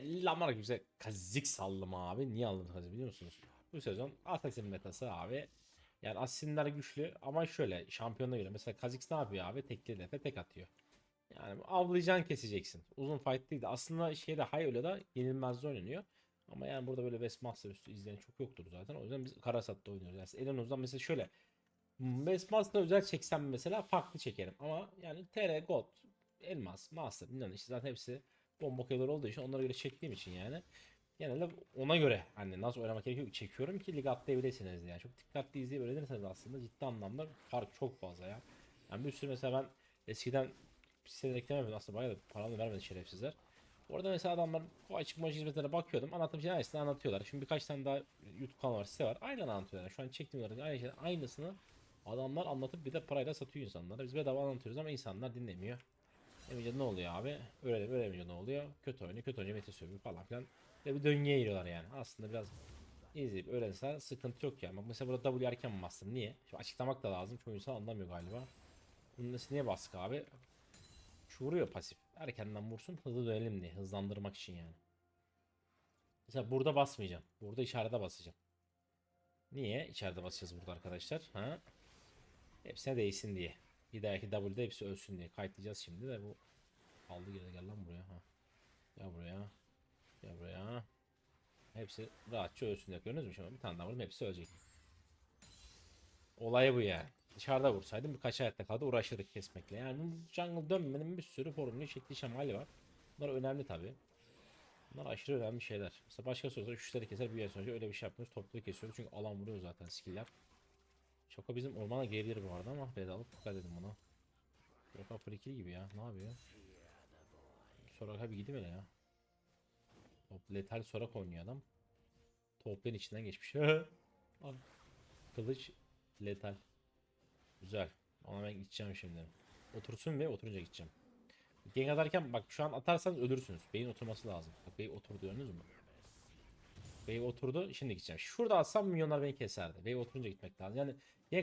Ve Lamar güzel kazik saldım abi. Niye aldım kazik biliyor musunuz? Bu sezon Assassin metası abi. Yani Assassin'ler güçlü ama şöyle şampiyona göre. Mesela Kha'Zix ne yapıyor abi? Tekli defe tek atıyor. Yani avlayacaksın keseceksin. Uzun fight değil de aslında şeyde Hayola'da yenilmezde oynanıyor. Ama yani burada böyle Westmaster üstü izleyen çok yoktur zaten. O yüzden biz Karasat'ta oynuyoruz. Yani Elenoz'dan mesela şöyle Westmaster özel çeksem mesela farklı çekerim. Ama yani TR, Gold, Elmas, Master bilmem işte zaten hepsi bomba kayılar olduğu için onlara göre çektiğim için yani genelde ona göre hani nasıl oynamak gerekiyor çekiyorum ki lig atlayabilirsiniz yani. Çok dikkatli izleyip öğrenirseniz aslında ciddi anlamda fark çok fazla ya. Yani bir sürü mesela ben eskiden siteden eklemem aslında bayağı da paranı vermedi şerefsizler. Orada mesela adamlar bu açık maç hizmetlerine bakıyordum. Anlattığım şeyin aynısını anlatıyorlar. Şimdi birkaç tane daha YouTube kanalı var, site var. Aynen anlatıyorlar. Şu an çektiğimlerin aynı şeyin aynısını adamlar anlatıp bir de parayla satıyor insanlara. Biz bedava anlatıyoruz ama insanlar dinlemiyor. Demeyince ne oluyor abi? Öyle öğrenince ne oluyor? Kötü oynuyor, kötü oynuyor, mete sövüyor falan filan. Ve bir döngüye giriyorlar yani. Aslında biraz izleyip öğrensen sıkıntı yok yani. Bak mesela burada W erken bastım? Niye? Şimdi açıklamak da lazım. Çoğu insan anlamıyor galiba. Bunun nesi niye bastık abi? Şu vuruyor pasif. Erkenden vursun hızlı dönelim diye. Hızlandırmak için yani. Mesela burada basmayacağım. Burada içeride basacağım. Niye? İçeride basacağız burada arkadaşlar. Ha? Hepsine değsin diye. Bir dahaki W'de hepsi ölsün diye. Kayıtlayacağız şimdi de bu. Aldı geri gel lan buraya. Ha. Gel buraya. Gel buraya. Hepsi rahatça ölsün diye. Gördünüz mü şimdi? Bir tane daha vurdum hepsi ölecek. Olay bu yani. Dışarıda vursaydım birkaç hayatta kaldı uğraşırdık kesmekle. Yani jungle dönmemenin bir sürü formülü şekli şemali var. Bunlar önemli tabi. Bunlar aşırı önemli şeyler. Mesela başka sorsa üçleri keser bir yer sonucu öyle bir şey yapmıyoruz. Toplu kesiyoruz çünkü alan vuruyor zaten skiller. Şaka bizim ormana gelebilir bu arada ama bedava dikkat edin buna. Soraka frikil gibi ya. Ne yapıyor? Soraka bir gidip hele ya. Top letal sorak oynuyor adam. Topların içinden geçmiş. Al. Kılıç letal. Güzel. Ona ben gideceğim şimdi. Otursun ve oturunca gideceğim. Gank atarken bak şu an atarsanız ölürsünüz. Beyin oturması lazım. Bak bey oturdu gördünüz mü? Bey oturdu. Şimdi gideceğim. Şurada atsam milyonlar beni keserdi. Bey oturunca gitmek lazım. Yani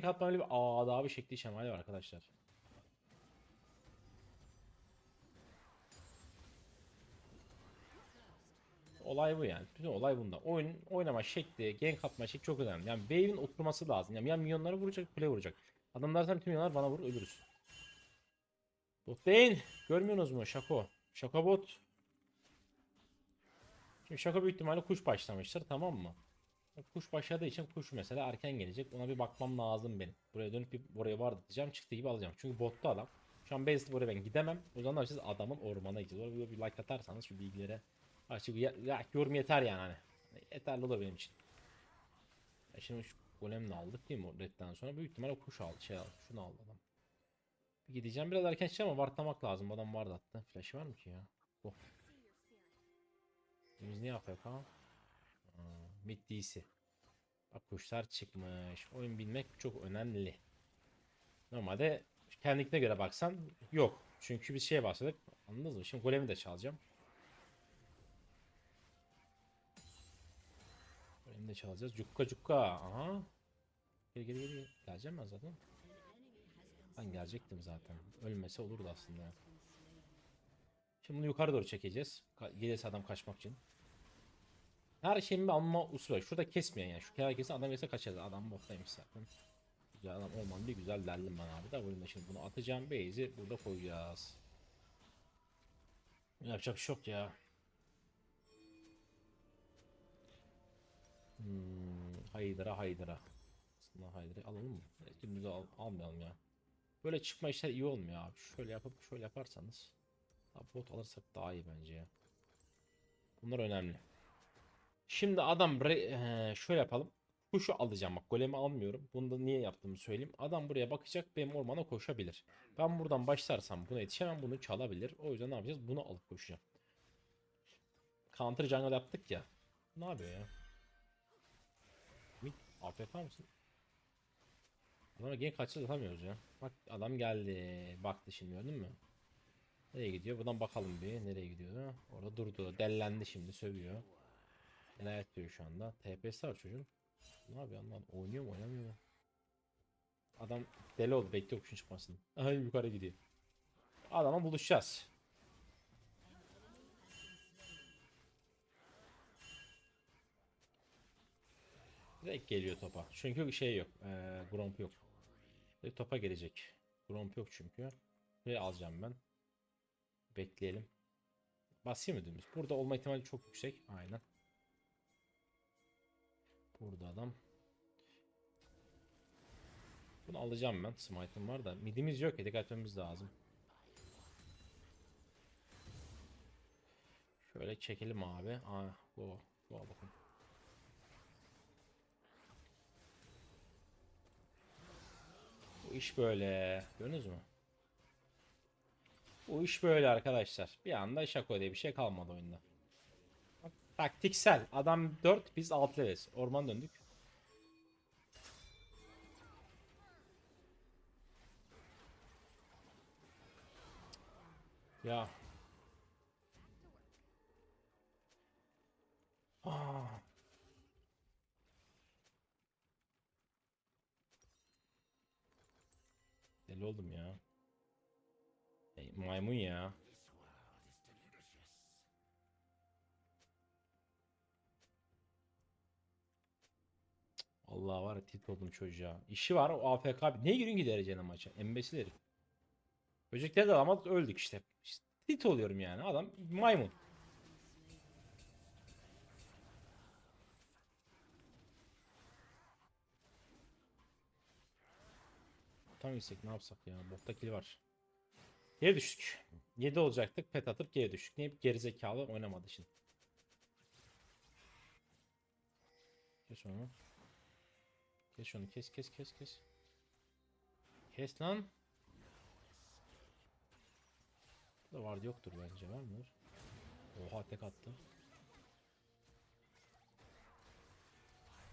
atma öyle bir adabı şekli şemali var arkadaşlar. Olay bu yani. Bütün olay bunda. Oyun oynama şekli, gank atma şekli çok önemli. Yani wave'in oturması lazım. Yani ya milyonları vuracak, play vuracak. Adamlar zaten tüm milyonlar bana vurur ölürüz. Bot değil. Görmüyorsunuz mu? Şako. Şako bot. Şimdi şaka büyük ihtimalle kuş başlamıştır tamam mı? Kuş başladığı için kuş mesela erken gelecek. Ona bir bakmam lazım benim. Buraya dönüp bir buraya var diyeceğim. Çıktı gibi alacağım. Çünkü botta adam. Şu an base'de buraya ben gidemem. O zaman yapacağız? Adamın ormana gideceğiz. Oraya bir like atarsanız şu bilgilere açık ya, yorum yeter yani hani. Yeterli olur benim için. Ya şimdi şu golemle aldık değil mi redden sonra? Büyük ihtimalle kuş aldı. Şey aldı. Şunu aldı adam. Gideceğim biraz erken çıkacağım ama vartlamak lazım. Adam vardı hatta. Flash var mı ki ya? Oh. Biz ne yapıyor DC. Bak kuşlar çıkmış. Oyun bilmek çok önemli. Normalde kendine göre baksan yok. Çünkü bir şeye başladık. Anladınız mı? Şimdi golemi de çalacağım. Golemi de çalacağız. Cukka cukka. Aha. Gel gel gel. Geleceğim ben zaten. Ben gelecektim zaten. Ölmese olurdu aslında. Şimdi bunu yukarı doğru çekeceğiz. Gelirse adam kaçmak için. Her şeyin bir alma usulü var. Şurada kesmeyen yani. Şu kenar kesin adam gelse kaçarız. Adam bottaymış zaten. Güzel adam olman bir güzel derdim ben abi. Da bölümde şimdi bunu atacağım. Base'i burada koyacağız. Yapacak bir şey ya. Hmm, haydıra haydıra. Aslında haydıra alalım mı? Dümdüz al, almayalım ya. Böyle çıkma işler iyi olmuyor abi. Şöyle yapıp şöyle yaparsanız. Bot alırsak daha iyi bence ya. Bunlar önemli. Şimdi adam eee, şöyle yapalım. Kuşu alacağım bak golemi almıyorum. Bunu da niye yaptığımı söyleyeyim. Adam buraya bakacak benim ormana koşabilir. Ben buradan başlarsam buna yetişemem bunu çalabilir. O yüzden ne yapacağız? Bunu alıp koşacağım. Counter jungle yaptık ya. Ne yapıyor ya? Mid AFK mısın? Adama gank kaçacağız atamıyoruz ya. Bak adam geldi. Baktı şimdi gördün mü? Nereye gidiyor? Buradan bakalım bir. Nereye gidiyor? Orada durdu. Dellendi şimdi sövüyor. Neler yapıyor şu anda? TPS var çocuğun. Ne yapıyor lan? Oynuyor mu oynamıyor mu? Adam deli oldu bekliyor okşun çıkmasını. Ay yukarı gidiyor. Adama buluşacağız. Direkt geliyor topa. Çünkü şey yok. Ee, Gromp yok. Direkt topa gelecek. Gromp yok çünkü. Ve alacağım ben. Bekleyelim. Basayım mı dümdüz? Burada olma ihtimali çok yüksek. Aynen. Burada adam. Bunu alacağım ben. Smite'ım var da. Midimiz yok. Dikkat etmemiz lazım. Şöyle çekelim abi. Aa, go. Go bakın. Bu iş böyle. Gördünüz mü? Bu iş böyle arkadaşlar. Bir anda Şako diye bir şey kalmadı oyunda. Taktiksel. Adam 4 biz 6 levels. Orman döndük. Ya. Aa. Deli oldum ya. Ey, maymun ya. Allah var ya oldum çocuğa. İşi var o AFK. Niye giriyorsun ki derecene maça? Embesil herif. Böcekleri de alamadık öldük işte. işte. Tilt oluyorum yani. Adam maymun. Tam gitsek ne yapsak ya? Botta kill var. Geri düştük. 7 olacaktık. Pet atıp geri düştük. Niye gerizekalı oynamadı şimdi. Kes onu. Kes onu kes kes kes kes. Kes lan. Burada vardı yoktur bence var mıdır? Oha tek attı.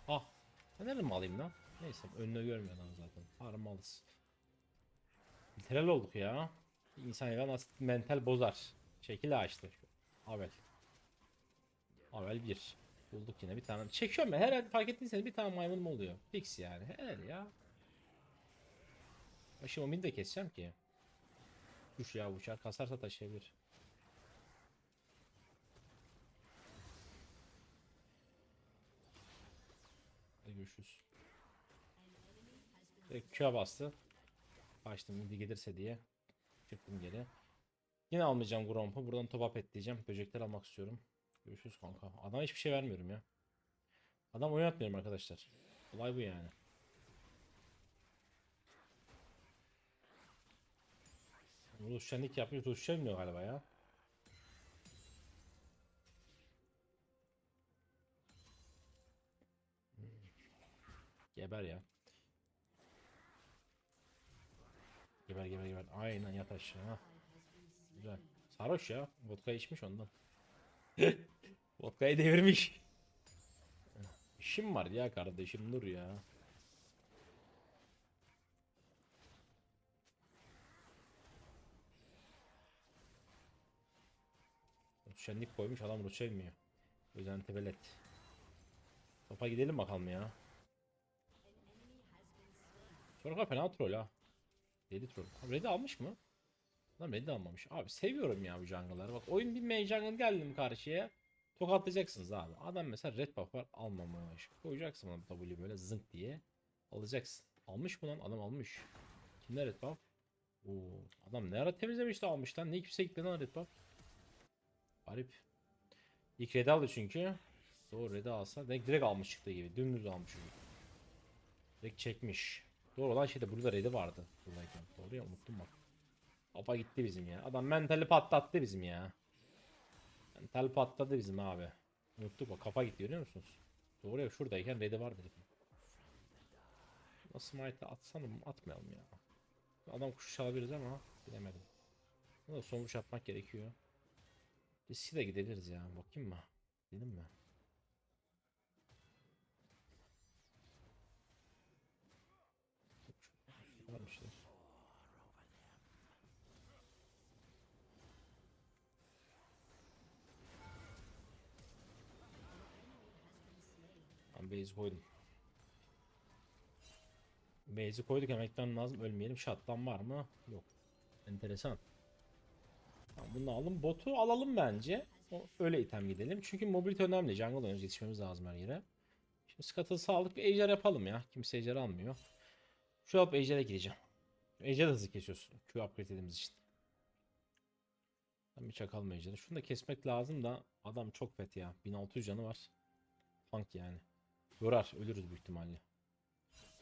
Ah. Ben nereden alayım lan? Neyse önünü görmüyor lan zaten. Harmalız. Literal olduk ya. İnsan ya nasıl mental bozar. Şekil açtı. Avel. Avel 1. Bulduk yine bir tane. Çekiyorum ben. Herhalde fark ettiyseniz bir tane maymun mu oluyor? Fix yani. Herhalde ya. O mini de keseceğim ki. Kuş ya uçar. Kasarsa taşıyabilir. Hadi görüşürüz. Direkt Q'ya bastı. Açtım midi gelirse diye. Çıktım geri. Yine almayacağım Gromp'u. Buradan top up et diyeceğim. Böcekler almak istiyorum. Görüşürüz kanka. Adama hiçbir şey vermiyorum ya. Adam oynatmıyorum arkadaşlar. Olay bu yani. Yapmış. Rusça bilmiyor galiba ya. Geber ya. Geber geber geber. Aynen yat aşağı. Güzel. Sarhoş ya. Vodka içmiş ondan. Vodkayı devirmiş. İşim var ya kardeşim dur ya. Şenlik koymuş adam Rusça bilmiyor. O yüzden tebelet. Topa gidelim bakalım ya. Sonra fena troll ha. Deli troll. Red'i almış mı? Lan Red'i almamış. Abi seviyorum ya bu jungle'ları. Bak oyun bir main jungle geldim karşıya. Tokatlayacaksınız abi. Adam mesela red buff var almamış. Koyacaksın ona W böyle zınk diye. Alacaksın. Almış mı lan? Adam almış. Kimde red buff? Oo, adam ne ara temizlemiş de almış lan. Ne kimse gitmedi lan red buff. Garip. İlk red aldı çünkü. Doğru red alsa direkt, direkt almış çıktı gibi. Dümdüz almış. Direkt çekmiş. Doğru olan şeyde burada red'i vardı. Buradayken. Doğru ya unuttum bak. Kafa gitti bizim ya. Adam mentali patlattı bizim ya. Mental patladı bizim abi. Unuttuk bak kafa gitti görüyor musunuz? Doğru ya şuradayken red'i vardı dedim. Nasıl smite'ı atsana? Atmayalım ya. Adam kuşu çalabiliriz ama bilemedim. Buna da son vuruş atmak gerekiyor. Riski de gidebiliriz ya. Bakayım mı? Gidelim mi? Varmışlar. Base koydum. Base'i koyduk hemen ekran lazım ölmeyelim. Shot'tan var mı? Yok. Enteresan. Tamam, bunu alalım. Botu alalım bence. O, öyle item gidelim. Çünkü mobility önemli. Jungle oynuyoruz. Yetişmemiz lazım her yere. Şimdi Scuttle'ı sağlık bir ejder yapalım ya. Kimse ejder almıyor. Şu alıp ejder'e gireceğim. Ejder hızlı kesiyorsun. Q upgrade dediğimiz için. Ben bir çakalım ejder'i. Şunu da kesmek lazım da adam çok fet ya. 1600 canı var. Tank yani. Yorar. Ölürüz büyük ihtimalle.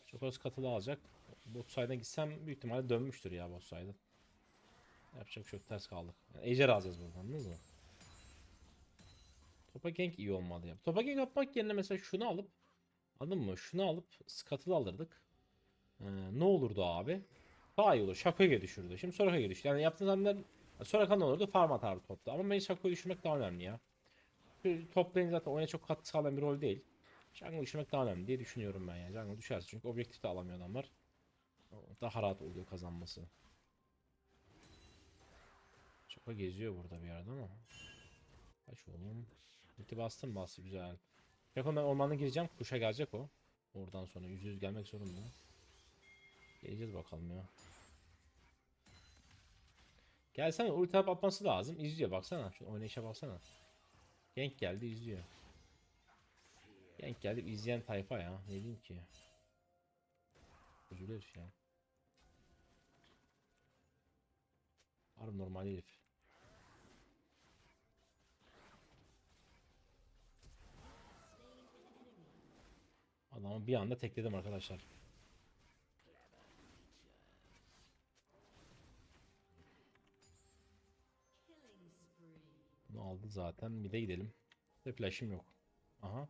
Çok az katılı alacak. Bot side'a gitsem büyük ihtimalle dönmüştür ya bot side'a. Yapacak bir şey. Ters kaldık. Yani ejder alacağız buradan. Anladınız mı? Topa gank iyi olmadı ya. Topa gank yapmak yerine mesela şunu alıp Anladın mı? Şunu alıp Scuttle'ı alırdık. Ee, ne olurdu abi? Daha iyi olur. Shaco'ya düşürdü. Şimdi Soraka'ya düştü. Yani yaptığın hamleler Soraka ne olurdu? Farm atardı topta. Ama benim Shaco'yu düşürmek daha önemli ya. Top zaten oyuna çok katkı sağlayan bir rol değil. Jungle düşürmek daha önemli diye düşünüyorum ben yani. Jungle düşerse çünkü objektif de alamıyor adamlar. Daha rahat oluyor kazanması. Şaka geziyor burada bir yerde ama. Kaç oğlum? Ulti bastım bastı güzel. Yakın ben ormana gireceğim. Kuşa gelecek o. Oradan sonra yüz yüz gelmek zorunda. Geleceğiz bakalım ya. Gelsene ulti atması lazım. İzliyor baksana. Şu oynayışa baksana. Genk geldi izliyor. Genk geldi izleyen tayfa ya. Ne diyeyim ki. Üzülür herif ya. Harbi normal herif. Adamı bir anda tekledim arkadaşlar. Bunu aldı zaten. Bir de gidelim. Ve flash'im yok. Aha.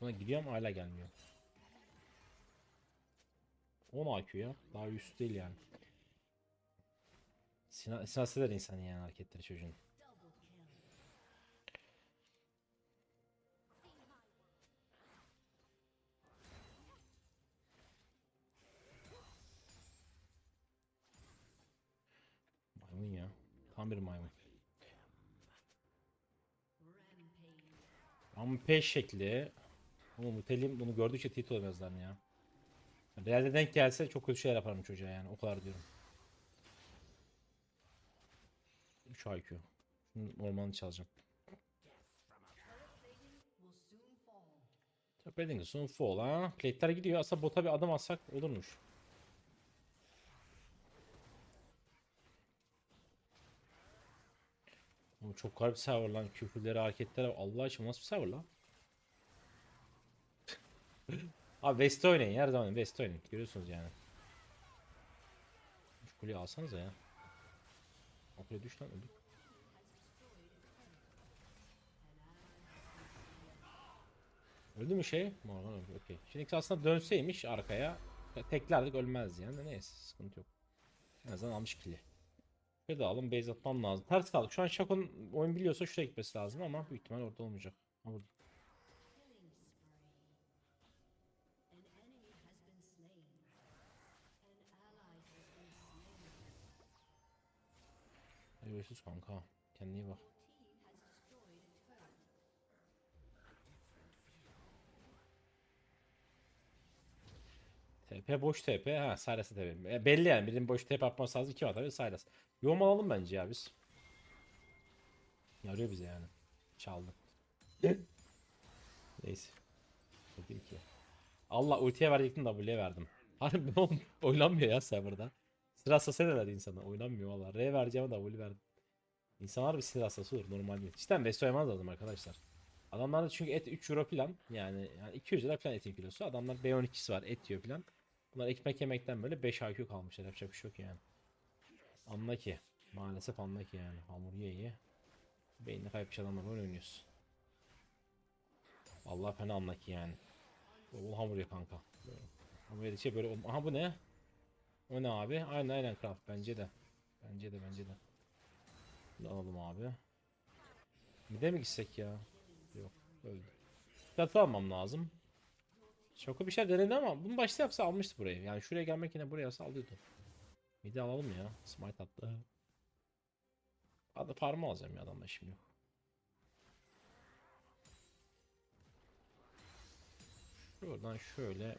Buna gidiyor ama hala gelmiyor. 10 IQ ya. Daha üst değil yani. Sinan sever insanı yani hareketleri çocuğun. Maymun ya. Tam bir maymun. Rampage şekli. Ama mutelim bunu gördükçe tilt olamazlar ya. Realde denk gelse çok kötü şeyler yaparım çocuğa yani o kadar diyorum. 3 IQ. Şunun ormanını çalacağım. Top Redding soon fall ha. Plate'ler gidiyor. Aslında bota bir adım atsak olurmuş. Oğlum çok garip server lan. Küfürleri, hareketleri. Allah aşkına nasıl bir server lan? Abi West oynayın her zaman West oynayın. Görüyorsunuz yani. Şu kuleyi alsanıza ya. O kule düş lan öldük. Öldü mü şey? Morgan öldü. Okey. Şimdi aslında dönseymiş arkaya teklerdik ölmezdi yani. Neyse sıkıntı yok. En azından almış kili. De alın base atmam lazım. Ters kaldık. Şu an Shaco'nun oyun biliyorsa şuraya gitmesi lazım ama büyük ihtimal orada olmayacak. Ha, Görüşürüz kanka. Kendine iyi bak. TP boş TP. Ha Sylas'a TP. E, belli yani birinin boş TP atması lazım. Kim atar? Sylas. Yoğum alalım bence ya biz. Yarıyor bize yani. Çaldı. Neyse. İyi ki. Allah ultiye verecektim W'ye verdim. Harbi oğlum oynanmıyor ya serverda. Sıra hassası neler insana oynanmıyor valla. R vereceğim W verdim. İnsanlar bir sinir hastası olur normal değil. Cidden besto yemez lazım arkadaşlar. Adamlarda çünkü et 3 euro plan yani, yani 200 lira falan etin kilosu. Adamlar B12'si var et yiyor plan. Bunlar ekmek yemekten böyle 5 IQ kalmışlar yapacak bir şey yok yani. Anla ki. Maalesef anla ki yani. Hamur ye ye. Beynini kaybetmiş adamlar böyle oynuyoruz. Allah fena anla ki yani. Bol hamur ye kanka. Hamur yedikçe böyle Aha bu ne? O ne abi? Aynen aynen craft bence de. Bence de bence de. Alalım abi. Bir de mi gitsek ya? Yok öldü. Katı almam lazım. Şoko bir şey denedi ama bunu başta yapsa almıştı burayı. Yani şuraya gelmek yine buraya yapsa alıyordu. Bir de alalım ya. Smite attı. Hadi farmı alacağım ya adamla şimdi. Şuradan şöyle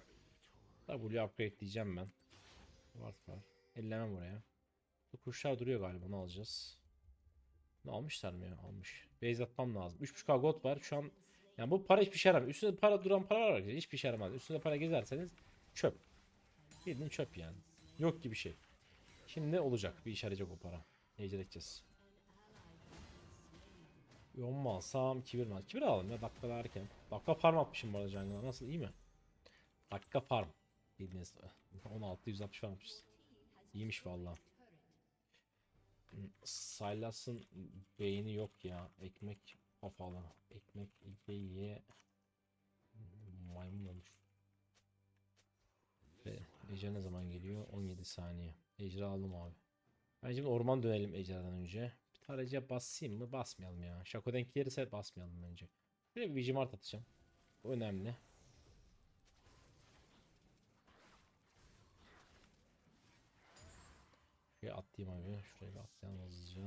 W upgrade diyeceğim ben. Var var. Elleme buraya. Bu kuşlar duruyor galiba onu alacağız. Almışlar mı ya? Almış. Base atmam lazım. 3.5k gold var. Şu an yani bu para hiçbir şey yaramıyor. Üstünde para duran para var arkadaşlar. Hiçbir şey yaramaz. Üstünde para gezerseniz çöp. Bildiğin çöp yani. Yok gibi şey. Şimdi olacak. Bir iş arayacak o para. Ecel edeceğiz. Yon mu alsam? Kibir mi? Kibir alalım ya. Dakika erken. Dakika farm atmışım bu arada jungle'a. Nasıl? iyi mi? Dakika farm. Bildiğiniz 16 160 farmmışız. İyiymiş valla. Silas'ın beyni yok ya. Ekmek kafalı. Ekmek ye ye. Maymun olmuş. Ve Ejder ne zaman geliyor? 17 saniye. Ejder'i aldım abi. Ben şimdi orman dönelim Ejder'den önce. Bir tarayıcıya basayım mı? Basmayalım ya. Şako denk gelirse basmayalım bence. Şöyle bir Vigimart atacağım. Bu önemli. Şuraya atlayayım abi. Şuraya atlayalım hızlıca.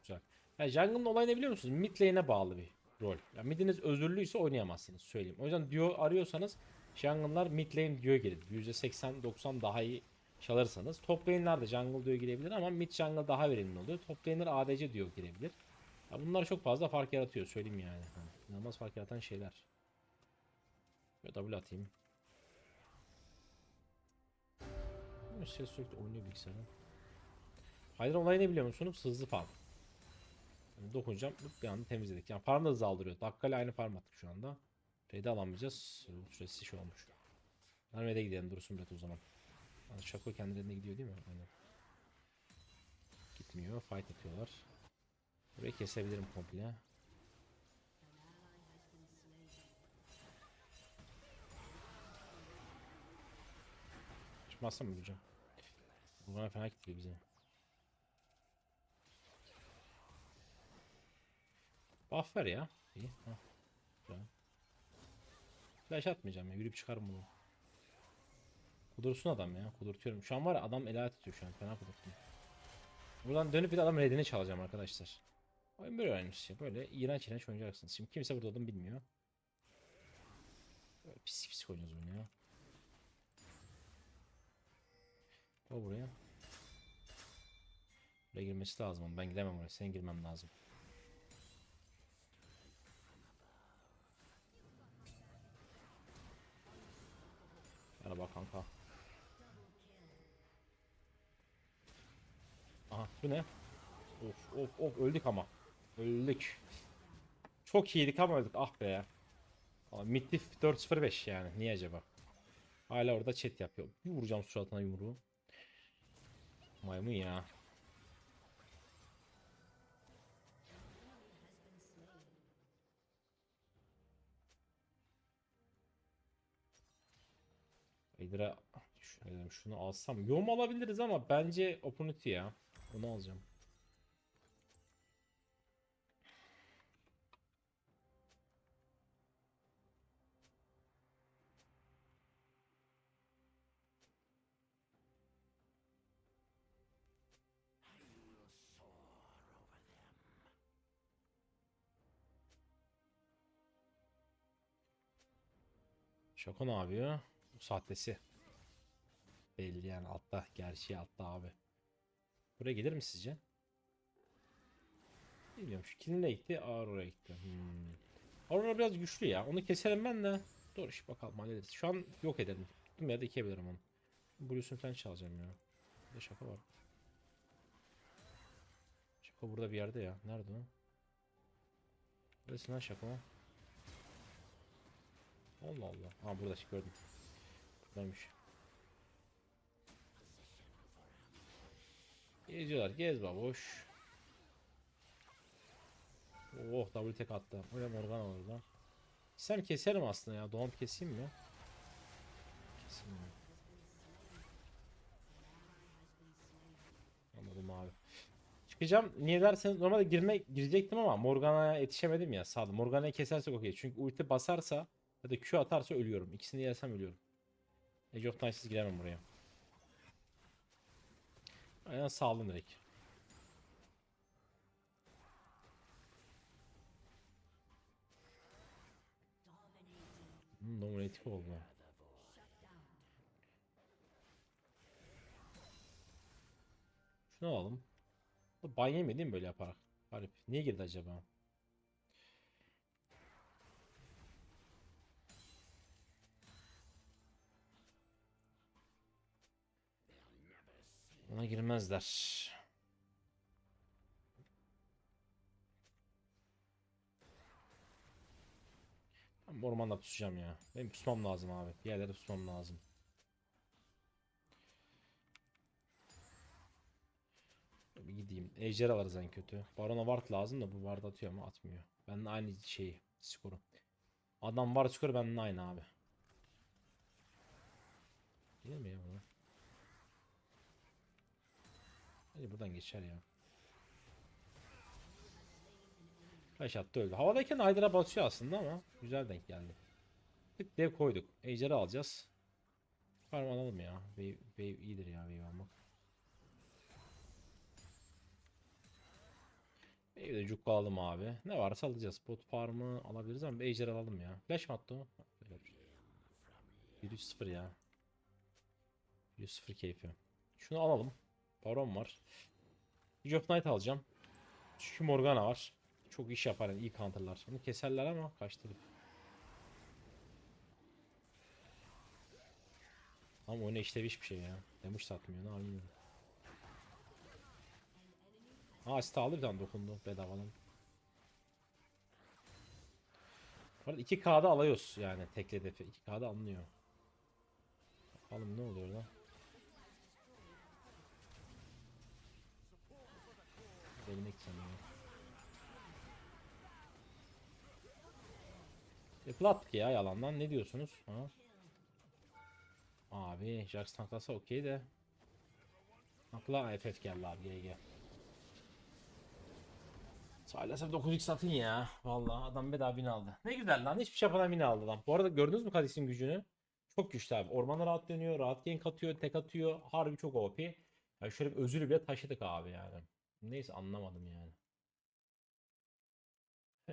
Güzel. Ya jungle'ın olayı ne biliyor musunuz? Mid lane'e bağlı bir rol. Ya midiniz özürlüyse oynayamazsınız söyleyeyim. O yüzden duo arıyorsanız jungle'lar mid lane duo gelir. %80-90 daha iyi çalarsanız. Top lane'ler de jungle duo girebilir ama mid jungle daha verimli oluyor. Top lane'ler ADC duo girebilir. Ya bunlar çok fazla fark yaratıyor söyleyeyim yani. Hani inanılmaz fark yaratan şeyler. Ve double atayım. Ses sürekli oynuyor bilgisayarda. Hydra olayı ne biliyor musunuz? Hızlı farm. Yani dokunacağım bir anda temizledik. Yani farm da hızlı aldırıyor. Dakikayla aynı farm attık şu anda. Red'i alamayacağız. Süresi şey olmuş. Red'e gidelim dursun Red o zaman. Yani Şako kendi Red'ine gidiyor değil mi? Aynen. Gitmiyor. Fight atıyorlar. Burayı kesebilirim komple. Çıkmazsam öleceğim. Bu bana fena gitti bize. Buff ver ya. İyi. Heh. Güzel. Flash atmayacağım ya. Yürüyüp çıkarım bunu. Kudursun adam ya. Kudurtuyorum. Şu an var ya adam el tutuyor şu an. Fena kudurttum. Buradan dönüp bir de adam redini çalacağım arkadaşlar. Oyun böyle öğrenmiş şey. Böyle iğrenç iğrenç oynayacaksınız. Şimdi kimse burada olduğunu bilmiyor. Böyle pis pis oynuyoruz oyunu ya. O buraya. Buraya girmesi lazım. Ben gidemem oraya. Senin girmem lazım. Merhaba kanka. Aha bu ne? Of of of öldük ama. Öldük. Çok iyiydik ama öldük. Ah be ya. Middiff 405 yani. Niye acaba? Hala orada chat yapıyor. Bir vuracağım suratına yumruğu. Maymun ya. Hydra şunu alsam. Yom alabiliriz ama bence Opportunity ya. Onu alacağım. Şaka ne yapıyor? Sahtesi. Belli yani altta. Gerçeği altta abi. Buraya gelir mi sizce? Bilmiyorum şu kimle gitti? Aurora gitti. Hmm. Aurora biraz güçlü ya. Onu keselim ben de. Dur iş bakalım hallederiz. Şu an yok edelim. Tuttum yerde ikebilirim onu. Blue'sunu falan çalacağım ya. Bir şaka var. Şaka burada bir yerde ya. Nerede o? Neredesin lan şaka? Allah Allah. Ha burada gördüm. Buradaymış. Geziyorlar. Gez baboş. Oh double tek attı. Öyle Morgan orada. Sen keserim aslında ya. Doğum keseyim mi? Keseyim mi? Anladım abi. Çıkacağım. Niye derseniz normalde girme girecektim ama Morgana'ya yetişemedim ya. Sağ Morgana'yı kesersek okey. Çünkü ulti basarsa ya da Q atarsa ölüyorum. İkisini yersem ölüyorum. Age of Knights'ız giremem buraya. Aynen sağlam direkt. Hmm, dominatik oldu. Şunu alalım. Ban yemedi mi böyle yaparak? Garip. Niye girdi acaba? Buna girmezler. Ben bu ormanda pusacağım ya. Benim pusmam lazım abi. Bir pusmam lazım. Bir gideyim. Ejder alırız en kötü. Barona ward lazım da bu ward atıyor mu? Atmıyor. Benimle aynı şeyi. Skoru. Adam var skoru benimle aynı abi. Gelir mi ya bunu? Hadi buradan geçer ya. Flash attı öldü. Havadayken Hydra'ya basıyor aslında ama güzel denk geldi. Tık dev koyduk. Ejder'i alacağız. Farm alalım ya. Wave, wave iyidir ya wave almak. Wave'i de cukka alalım abi. Ne varsa alacağız. Pot farmı alabiliriz ama ejder alalım ya. Flash mı attı o? 1-0 ya. 100-0 keyfi. Şunu alalım. Baron var. Age of Night alacağım. Çünkü Morgana var. Çok iş yapar yani iyi counterlar. Onu keserler ama kaçtı. Ama o ne işleviş bir şey ya. Damage satmıyor ne anlıyorum. Ha asist aldı bir tane dokundu bedavadan. Bu arada 2K'da alıyoruz yani tek hedefi. 2K'da alınıyor. Bakalım ne oluyor lan. Denemek sanıyorum. Yapılattık ya yalandan ne diyorsunuz? Ha? Abi Jax taklasa okey de. Akla FF geldi abi GG. Silas'a 9x atın ya. Vallahi adam bedava bin aldı. Ne güzel lan hiçbir şey yapmadan bin aldı lan. Bu arada gördünüz mü Kadis'in gücünü? Çok güçlü abi. Ormana rahat dönüyor, rahat gank atıyor, tek atıyor. Harbi çok OP. Yani şöyle bir özürü bile taşıdık abi yani. Neyse anlamadım yani.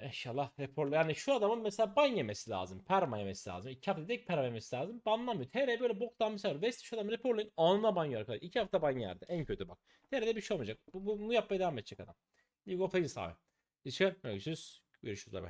İnşallah raporla yani şu adamın mesela ban yemesi lazım. Perma yemesi lazım. İki hafta tek perma yemesi lazım. Banlamıyor. TR böyle boktan bir şey var. West şu adam raporlayın anına ban yiyor arkadaşlar. İki hafta ban yerdi. En kötü bak. TR'de bir şey olmayacak. Bu, bu- bunu yapmaya devam edecek adam. League of Legends abi. İşte görüşürüz. Görüşürüz. Bye.